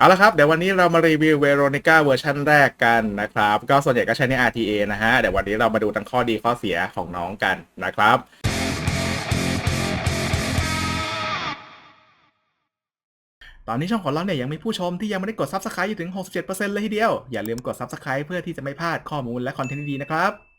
เอาละครับเดี๋ยววันนี้เรามารีวิวเวโรนิก้าเวอร์ชันแรกกันนะครับ ก็ส่วนใหญ่ก็ใช้ใน RTA นะฮะ เดี๋ยววันนี้เรามาดูทั้งข้อดีข้อเสียของน้องกันนะครับตอนนี้ช่องของเราเนี่ยยังมีผู้ชมที่ยังไม่ได้กด Subscribe อยู่ถึง 67%เลยทีเดียว อย่าลืมกด Subscribe เพื่อที่จะไม่พลาดข้อมูลและคอนเทนต์ดีๆนะครับ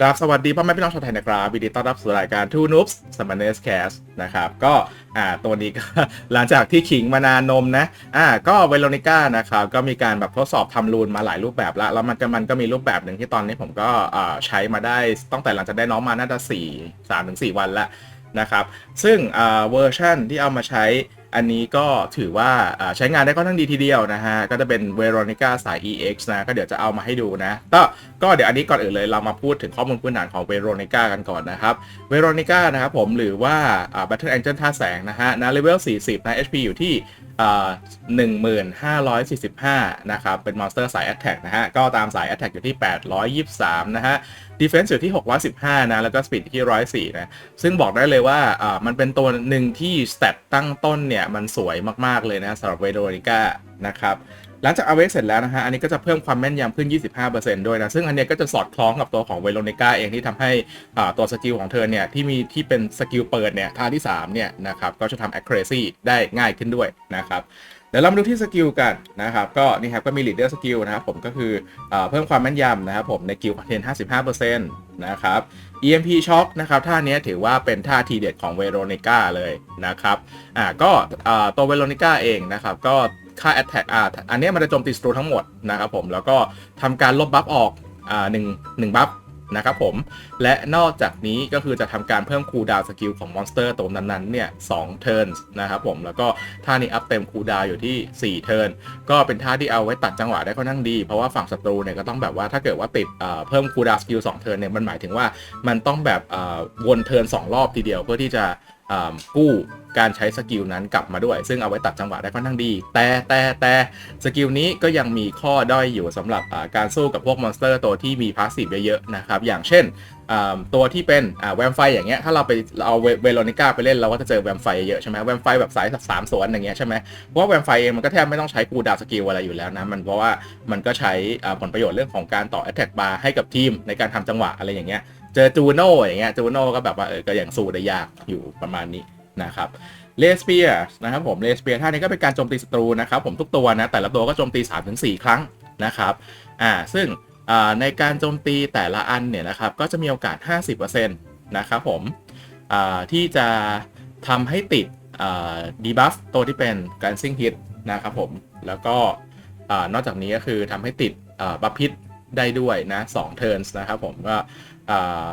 กราบสวัสดีพ่อแม่พี่น้องชาวไทยนะครับยินดีต้อนรับสู่รายการ Two Noobs s u m m o n e r s Cast นะครับ ก็อ่าตัวนี้ก็ หลังจากที่ขิงมานานนมนะอ่าก็เวโรนิก้านะครับก็มีการแบบทดสอบทำรูนมาหลายรูปแบบแล้วแล้วมันก็มันก็มีรูปแบบหนึ่งที่ตอนนี้ผมก็อ่าใช้มาได้ตั้งแต่หลังจากได้น้องมาน่าจะ4 3ถึง4วันล้วนะครับ ซึ่งอ่าเวอร์ชันที่เอามาใช้ อันนี้ก็ถือว่าใช้งานได้ก็ทั้งดีทีเดียวนะฮะ ก็จะเป็น Veronica สาย EX นะ ก็เดี๋ยวจะเอามาให้ดูนะก็ก็เดี๋ยวอันนี้ก่อนอื่นเลยเรามาพูดถึงข้อมูลพื้นฐานของ Veronica กันก่อนนะครับ Veronica นะครับผมหรือว่าอ่า Battle Angel ท่าแสงนะฮะนะเลเวล40 นะ HP อยู่ที่ หนึ่งหมื่นห้าร้อยสี่สิบห้านะครับ เป็นมอนสเตอร์สายแอตแทกนะฮะ ก็ตามสายแอตแทกอยู่ที่แปดร้อยยี่สามนะฮะดีเฟนซ์อยู่ที่หกวันะ แล้วก็สปีดที่ร้อยสี่นะ ซึ่งบอกได้เลยว่าอ่ามันเป็นตัวหนึ่งที่สเตตตั้งต้นเนี่ย มันสวยมาก ๆ เลยนะสำหรับเวโดริก้านะครับ หลังจากอาเวกเสร็จแล้วนะฮะ อันนี้ก็จะเพิ่มความแม่นยำขึ้น 25%ด้วยนะ ซึ่งอันเนี้ยก็จะสอดคล้องกับตัวของเวโรนิก้าเองที่ทำให้ตัวสกิลของเธอเนี่ย ที่มีที่เป็นสกิลเปิดเนี่ยท่าที่ 3 เนี่ยนะครับ ก็จะทำ accuracy ได้ง่ายขึ้นด้วยนะครับเดี๋ยวเรามาดูที่สกิลกันนะครับ ก็นี่ครับก็มี leader skill นะครับผมก็คืออเพิ่มความแม่นยำนะครับผมในกิลเทน55%นะครับ EMP Shock นะครับท่านี้ถือว่าเป็นท่าทีเด็ดของเวโรนิก้าเลยนะครับอ่าก็ตัวเวโรนิก้าเองนะครับก็ ค่า Attack อ่าอันนี้มันจะโจมตีศัตรูทั้งหมดนะครับผมแล้วก็ทำการลบบัฟออกอ่าหนึ่งหนึ่งบัฟนะครับผมและนอกจากนี้ก็คือจะทำการเพิ่มคูลดาวสกิลของมอนสเตอร์ตัวนั้นๆเนี่ยสองเทิร์นนะครับผมแล้วก็ท่านี้อัพเต็มคูลดาวอยู่ที่ 4 เทิร์นก็เป็นท่าที่เอาไว้ตัดจังหวะได้ค่อนข้างดี เพราะว่าฝั่งศัตรูเนี่ยก็ต้องแบบว่าถ้าเกิดว่าติดเพิ่มคูลดาวสกิลสองเทิร์นเนี่ยมันหมายถึงว่ามันต้องแบบวนเทิร์นสองรอบทีเดียวเพื่อที่จะกู้การใช้สกิลนั้นกลับมาด้วย ซึ่งเอาไว้ตัดจังหวะได้ค่อนข้างดี แต่แต่แต่สกิลนี้ก็ยังมีข้อด้อยอยู่สำหรับการสู้กับพวกมอนสเตอร์ตัวที่มีพาสซีฟเยอะๆนะครับ อย่างเช่นตัวที่เป็นแวมไฟอย่างเงี้ยถ้าเราไปเอาเวเวโรนิก้าไปเล่นเราก็จะเจอแวมไฟเยอะใช่ไหมแวมไฟแบบสายสามสวนอย่างเงี้ยใช่ไหมเพราะว่าแวมไฟเองมันก็แทบไม่ต้องใช้กูดาวสกิลอะไรอยู่แล้วนะมันเพราะว่ามันก็ใช้ผลประโยชน์เรื่องของการต่อ attack bar ให้กับทีมในการทำจังหวะอะไรอย่างเงี้ย เจอจูโน่อย่างเงี้ยจูโน่ก็แบบว่าเออก็อย่างสู้ได้ยากอยู่ประมาณนี้นะครับเลสเปียนะครับผมเลสเปียท่านี้ก็เป็นการโจมตีศัตรูนะครับผมทุกตัวนะแต่ละตัวก็โจมตี 3-4 ครั้งนะครับอ่าซึ่งอ่าในการโจมตีแต่ละอันเนี่ยนะครับก็จะมีโอกาส 50%นะครับผมอ่าที่จะทำให้ติดดีบัฟตัวที่เป็นการซิ่งฮิตนะครับผมแล้วก็อ่านอกจากนี้ก็คือทำให้ติดบัฟพิษ ได้ด้วยนะ2 turns นนะครับผมก็อ่า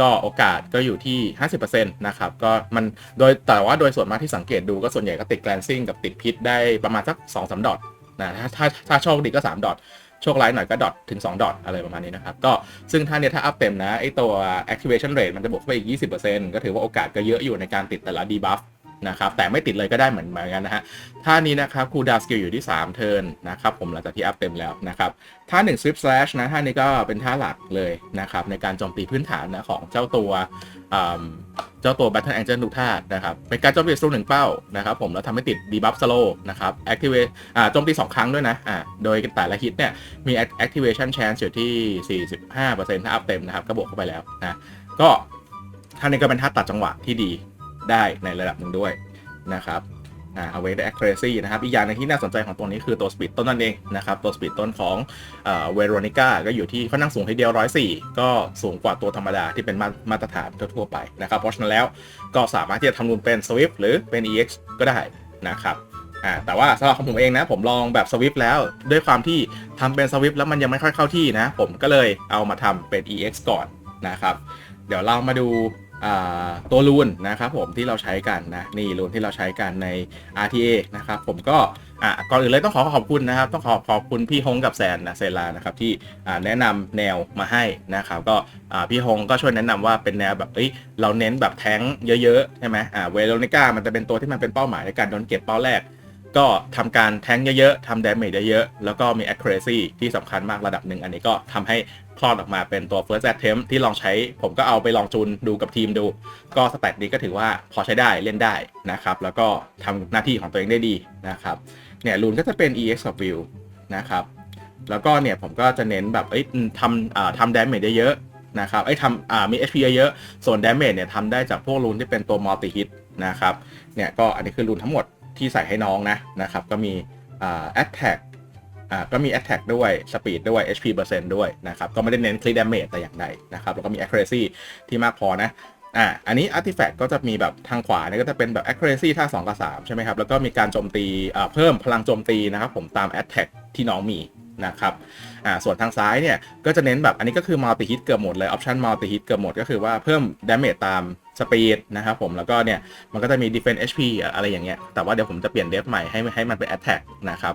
ก็โอกาสก็อยู่ที่ 50%นะครับก็มันโดยแต่ว่าโดยส่วนมากที่สังเกตดูก็ส่วนใหญ่ก็ติดแกลนซิ่งกับติดพิษได้ประมาณสัก2-3ดอทนะถ้าถ้าถ้าโชคดีก็ 3 ดอทโชคร้ายหน่อยก็ดอทถึง 2 ดอทอะไรประมาณนี้นะครับ ก็ซึ่งถ้าเนี่ยถ้าอัพเต็มนะ ไอตัว activation rate มันจะบวกไปอีก 20%ก็ถือว่าโอกาสก็เยอะอยู่ในการติดแต่ละ debuff นะครับแต่ไม่ติดเลยก็ได้เหมือนเหมือนกันนะฮะท่านี้นะครับคูดาวสกิลอยู่ที่ 3 เทิร์นนะครับผมหลังจากที่อัพเต็มแล้วนะครับท่า1 swift slash นะท่านี้ก็เป็นท่าหลักเลยนะครับในการโจมตีพื้นฐานนะของเจ้าตัวเจ้าตัว Battle Angel ทุกท่านะครับเป็นการโจมตีศัตรูหนึ่งเป้านะครับผมแล้วทำให้ติด debuff slow นะครับ activate อ่าโจมตี 2 ครั้งด้วยนะอ่าโดยแต่ละฮิตเนี่ยมี activation chance อยู่ที่ 45%ถ้าอัพเต็มนะครับก็บวกเข้าไปแล้วนะก็ท่านี้ก็เป็นท่าตัดจังหวะที่ดี ได้ในระดับหนึ่งด้วยนะครับอ่าเอาไว้ได้ accuracy นะครับ อีกอย่างหนึงที่น่าสนใจของตัวนี้คือตัว speed ต้นนั่นเองนะครับ ตัว speed ต้นของเวโรนิก้าก็อยู่ที่ค่อนข้างสูงทีเดียว 104 ก็สูงกว่าตัวธรรมดาที่เป็นมามาตรฐานทั่วๆไปนะครับ เพราะฉะนั้นแล้วก็สามารถที่จะทำนูนเป็น Swift หรือเป็น EX ก็ได้นะครับอ่าแต่ว่าสำหรับของผมเองนะ ผมลองแบบสวิฟแล้ว ด้วยความที่ทำเป็นสวิฟแล้วมันยังไม่ค่อยเข้าที่นะ ผมก็เลยเอามาทำเป็น EX ก่อนนะครับ เดี๋ยวเรามาดู ตัวรูนนะครับผมที่เราใช้กันนะนี่รูนที่เราใช้กันใน RTA นะครับผมก็อ่าก่อนอื่นเลยต้องขอขอบคุณนะครับ ต้องขอขอบคุณพี่ฮงกับแซนนะเซลานะครับที่แนะนำแนวมาให้นะครับก็พี่ฮงก็ช่วยแนะนำว่าเป็นแนวแบบเอ้ยเราเน้นแบบแท้งเยอะๆใช่ไหมอ่าเวโรนิก้ามันจะเป็นตัวที่มันเป็นเป้าหมายในการโดนเก็บเป้าแรก ก็ทำการแทงเยอะๆทำ damage เยอะๆแล้วก็มี accuracy ที่สำคัญมากระดับหนึ่ง อันนี้ก็ทำให้คลอดออกมาเป็นตัว first attempt ที่ลองใช้ ผมก็เอาไปลองจูนดูกับทีมดู ก็สแตทนี้ก็ถือว่าพอใช้ได้เล่นได้นะครับ แล้วก็ทำหน้าที่ของตัวเองได้ดีนะครับ เนี่ยรูนก็จะเป็น ex กับ view นะครับ แล้วก็เนี่ยผมก็จะเน้นแบบเอ้ยทำอ่าทำ damage ได้เยอะนะครับเอ้ยทำอ่ามี HP เยอะๆส่วน damage เนี่ยทำได้จากพวกรูนที่เป็นตัว multi hit นะครับ เนี่ยก็อันนี้คือรูนทั้งหมด ที่ใส่ให้น้องนะนะครับ ก็มีอ่า attack อ่าก็มี attack ด้วย speed ด้วย HP เปอร์เซ็นต์ด้วยนะครับ ก็ไม่ได้เน้น crit damage แต่อย่างใดนะครับ แล้วก็มี accuracy ที่มากพอนะอ่าอันนี้ artifact ก็จะมีแบบทางขวาเนี่ยก็จะเป็นแบบ accuracy ท่า 2 กับ 3 ใช่ไหมครับ แล้วก็มีการโจมตีอ่าเพิ่มพลังโจมตีนะครับ ผมตาม attack ที่น้องมีนะครับ อ่า ส่วนทางซ้ายเนี่ย ก็จะเน้นแบบ อันนี้ก็คือ multi hit เกือบหมดเลย option multi hit เกือบหมดก็คือว่าเพิ่ม damage ตาม speed นะครับผมแล้วก็เนี่ยมันก็จะมี defense HP อะไรอย่างเงี้ยแต่ว่าเดี๋ยวผมจะเปลี่ยนเดฟใหม่ให้ให้มันเป็น attack นะครับ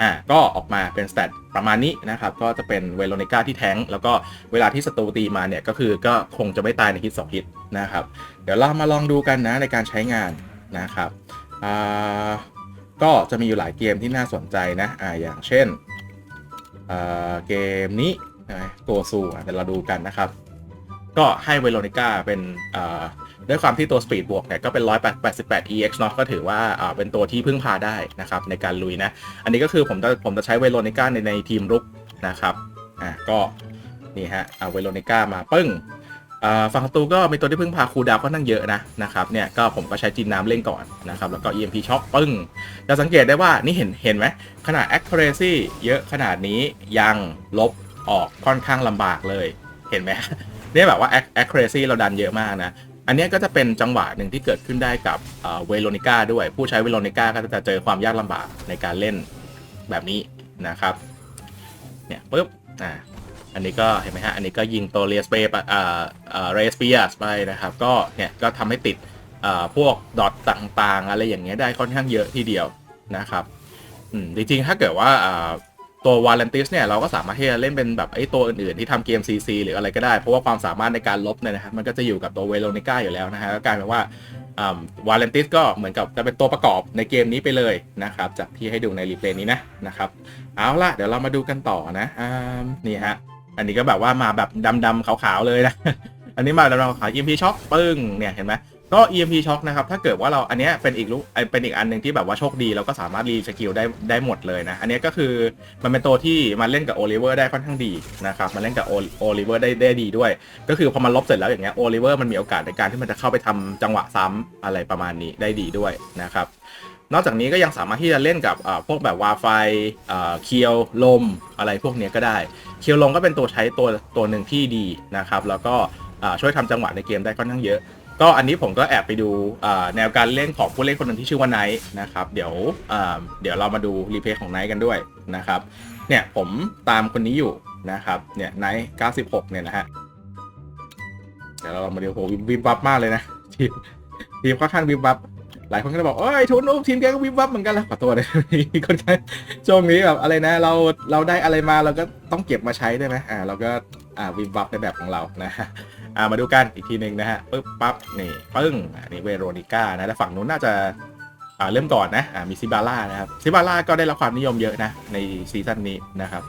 อ่าก็ออกมาเป็น stat ประมาณนี้นะครับก็จะเป็นเวโรนิก้าที่แทงแล้วก็เวลาที่ศัตรูตีมาเนี่ยก็คือก็คงจะไม่ตายในฮิต2ฮิตนะครับเดี๋ยวเรามาลองดูกันนะในการใช้งานนะครับอ่าก็จะมีอยู่หลายเกมที่น่าสนใจนะอ่าอย่างเช่นอ่าเกมนี้ตัวซูอะเดี๋ยวเราดูกันนะครับก็ให้เวโรนิก้าเป็นอ่า ด้วยความที่ตัว Speed บวกเนี่ยก็เป็น 188 EX เนาะก็ถือว่าอ่าเป็นตัวที่พึ่งพาได้นะครับในการลุยนะ อันนี้ก็คือผมจะผมจะใช้เวโรนิก้าในในทีมรุกนะครับอ่าก็นี่ฮะเอาเวโรนิก้ามาปึ้งอ่าฝั่งตูก็มีตัวที่พึ่งพาคูดาวก็นั่งเยอะนะนะครับเนี่ยก็ผมก็ใช้จีนน้ำเล่นก่อนนะครับแล้วก็ EMP ช็อคปึ้งจะสังเกตได้ว่านี่เห็นเห็นไหมขนาด accuracy เยอะขนาดนี้ยังลบออกค่อนข้างลำบากเลยเห็นไหมเนี่ยแบบว่า accuracy เราดันเยอะมากนะ อันนี้ก็จะเป็นจังหวะหนึ่งที่เกิดขึ้นได้กับเวโรนิก้าด้วย ผู้ใช้เวโรนิก้าก็จะเจอความยากลำบากในการเล่นแบบนี้นะครับเนี่ยปุ๊บอ่าอันนี้ก็เห็นไหมฮะ อันนี้ก็ยิงตัวเรสเปย์อ่าอ่าเรสเปียสไปนะครับ ก็เนี่ยก็ทำให้ติดอ่าพวกดอทต่างๆ อะไรอย่างเงี้ยได้ค่อนข้างเยอะทีเดียวนะครับอืมจริงๆถ้าเกิดว่า ตัววาเลนติสเนี่ยเราก็สามารถที่จะเล่นเป็นแบบไอ้ตัวอื่นๆ ที่ทำเกม CC หรืออะไรก็ได้ เพราะว่าความสามารถในการลบเนี่ยนะครับมันก็จะอยู่กับตัวเวโรนิก้าอยู่แล้วนะฮะก็กลายเป็นว่าวาเลนติสก็เหมือนกับจะเป็นตัวประกอบในเกมนี้ไปเลยนะครับ จากที่ให้ดูในรีเพลย์นี้นะนะครับ เอาล่ะ เดี๋ยวเรามาดูกันต่อนะอ่านี่ฮะอันนี้ก็แบบว่ามาแบบดำๆขาวๆเลยนะ อันนี้มาดำๆขาวๆ EMP Shock ปึ้งเนี่ยเห็นไหม ก็ EMP Shock นะครับ ถ้าเกิดว่าเราอันเนี้ยเป็นอีกลูกเป็นอีกอันหนึ่งที่แบบว่าโชคดีเราก็สามารถรีสกิลได้ได้หมดเลยนะ อันเนี้ยก็คือมันเป็นตัวที่มาเล่นกับโอลิเวอร์ได้ค่อนข้างดีนะครับมาเล่นกับโอลิเวอร์ได้ได้ดีด้วย ก็คือพอมันลบเสร็จแล้วอย่างเงี้ยโอลิเวอร์มันมีโอกาสในการที่มันจะเข้าไปทำจังหวะซ้ำอะไรประมาณนี้ได้ดีด้วยนะครับนอกจากนี้ก็ยังสามารถที่จะเล่นกับพวกแบบวาไฟเคียวลมอะไรพวกนี้ก็ได้ เคียวลมก็เป็นตัวใช้ตัวตัวหนึ่งที่ดีนะครับ แล้วก็ช่วยทำจังหวะในเกมได้ค่อนข้างเยอะ ก็อันนี้ผมก็แอบไปดูแนวการเล่นของผู้เล่นคนหนึ่งที่ชื่อว่าไนท์นะครับ เดี๋ยวเดี๋ยวเรามาดูรีเพลย์ของไนท์กันด้วยนะครับ เนี่ยผมตามคนนี้อยู่นะครับ เนี่ยไนท์96 เนี่ยนะฮะ เดี๋ยวเราลองมาดูโหวิบวับมากเลยนะทีมทีมค่อนข้างวิบวับ หลายคนก็จะบอกเอ้ยทุนอุ้ทีมแกก็วิบวับเหมือนกันแล้วขอตัวเลยคนข้างช่วงนี้แบบอะไรนะ เราเราได้อะไรมาเราก็ต้องเก็บมาใช้ได้ไหมอ่าเราก็อ่าวิบวับในแบบของเรานะฮะ อ่ามาดูกันอีกทีหนึ่งนะฮะปึ๊บปั๊บนี่ปึ้งอันนี้เวโรนิก้านะแล้วฝั่งนู้นน่าจะอ่าเริ่มก่อนนะอ่ามีซิบาร่านะครับซิบาร่าก็ได้รับความนิยมเยอะนะในซีซั่นนี้นะครับ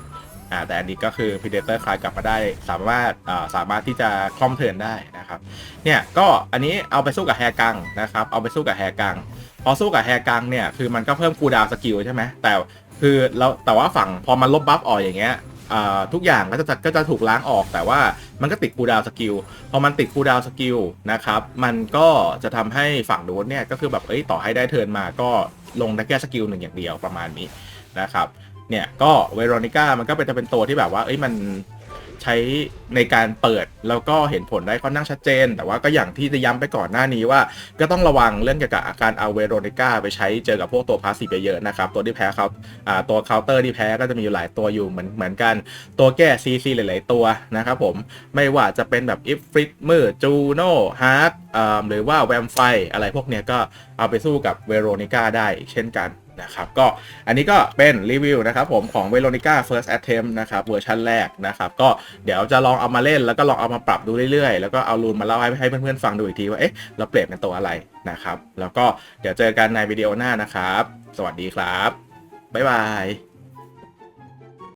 อ่าแต่อันนี้ก็คือพีเดเตอร์คลายกลับมาได้สามารถอ่าสามารถที่จะคล่อมเทินได้นะครับเนี่ยก็อันนี้เอาไปสู้กับแฮกังนะครับเอาไปสู้กับแฮกังพอสู้กับแฮกังเนี่ยคือมันก็เพิ่มคูดาวสกิลใช่ไหมแต่คือเราแต่ว่าฝั่งพอมันลบบัฟออกอย่างเงี้ย ทุกอย่างก็จะก็จะถูกล้างออก แต่ว่ามันก็ติดคูดาวสกิลพอมันติดคูดาวสกิลนะครับ มันก็จะทำให้ฝั่งโน้นเนี่ยก็คือแบบเอ้ยต่อให้ได้เทิร์นมาก็ลงได้แค่สกิลหนึ่งอย่างเดียวประมาณนี้นะครับเนี่ยก็เวโรนิก้ามันก็เป็นจะเป็นตัวที่แบบว่าเอ้ยมัน ใช้ในการเปิดแล้วก็เห็นผลได้ค่อนข้างชัดเจน แต่ว่าก็อย่างที่จะย้ำไปก่อนหน้านี้ว่า ก็ต้องระวังเรื่องเกี่ยวกับอาการเอาเวโรนิก้าไปใช้เจอกับพวกตัวพาสซีฟเยอะๆนะครับ ตัวที่แพ้เขาอ่าตัวเคาน์เตอร์ที่แพ้ก็จะมีอยู่หลายตัวอยู่เหมือนเหมือนกัน ตัวแก้ซีซีหลาย ๆ ตัวนะครับผมไม่ว่าจะเป็นแบบอิฟฟริตมือจูโน่ฮาร์ดหรือว่าแวมไฟอะไรพวกเนี้ยก็เอาไปสู้กับเวโรนิก้าได้เช่นกัน นะครับก็อันนี้ก็เป็นรีวิวนะครับผมของ Veronica First Attempt นะครับเวอร์ชันแรกนะครับก็เดี๋ยวจะลองเอามาเล่นแล้วก็ลองเอามาปรับดูเรื่อยๆ แล้วก็เอารูนมาเล่าให้ให้เพื่อนๆฟังดูอีกทีว่าเอ๊ะเราเปลี่ยนเป็นตัวอะไรนะครับแล้วก็เดี๋ยวเจอกันในวิดีโอหน้านะครับ สวัสดีครับ บ๊ายบาย